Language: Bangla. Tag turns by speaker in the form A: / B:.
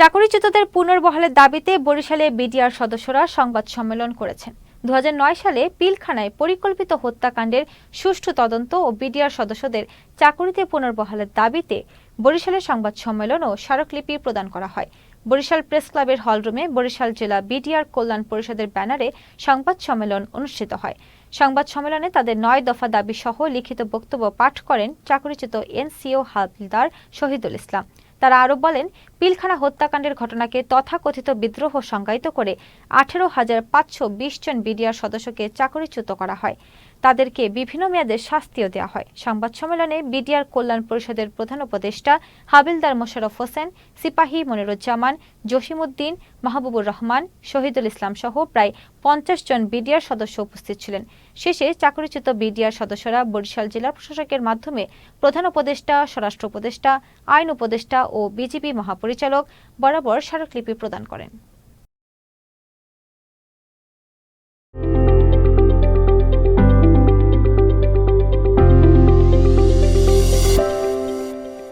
A: চাকরিচ্যুতদের পুনর্বহালের দাবিতে বরিশালে বিডিআর সদস্যরা সংবাদ সম্মেলন করেছেন। দু সালে পিলখানায় পরিকল্পিত হত্যাকাণ্ডের সুষ্ঠু তদন্ত ও বিডিআর সদস্যদের চাকরিতে পুনর্বহালের দাবিতে বরিশালে সংবাদ সম্মেলন ও স্মারকলিপি প্রদান করা হয়। বরিশাল প্রেস ক্লাবের হলরুমে বরিশাল জেলা বিডিআর কল্যাণ পরিষদের ব্যানারে সংবাদ সম্মেলন অনুষ্ঠিত হয়। সংবাদ সম্মেলনে তাদের নয় দফা দাবি সহ লিখিত বক্তব্য পাঠ করেন চাকরিচ্যুত এনসিও হালদার শহীদুল ইসলাম। তারা আরও বলেন পিলখানা হত্যাকাণ্ডের ঘটনাকে তথাকথিত বিদ্রোহ সংজ্ঞায়িত করে আঠেরো হাজার পাঁচশো বিশ জন বিডিআর সদস্যকে চাকরিচ্যুত করা হয়। তাদেরকে বিভিন্ন মেয়াদে শাস্তিও দেওয়া হয়। সংবাদ সম্মেলনে বিডিআর কল্যাণ পরিষদের প্রধান উপদেষ্টা হাবিলদার মোশাররফ হোসেন, সিপাহী মনিরুজ্জামান, জসিমউদ্দিন, মাহবুবুর রহমান, শহীদুল ইসলাম সহ প্রায় পঞ্চাশ জন বিডিআর সদস্য উপস্থিত ছিলেন। শেষে চাকরিচ্যুত বিডিআর সদস্যরা বরিশাল জেলা প্রশাসকের মাধ্যমে প্রধান উপদেষ্টা, স্বরাষ্ট্র উপদেষ্টা, আইন উপদেষ্টা ও বিজিবি পরিচালক বরাবর স্মারকলিপি প্রদান করেন।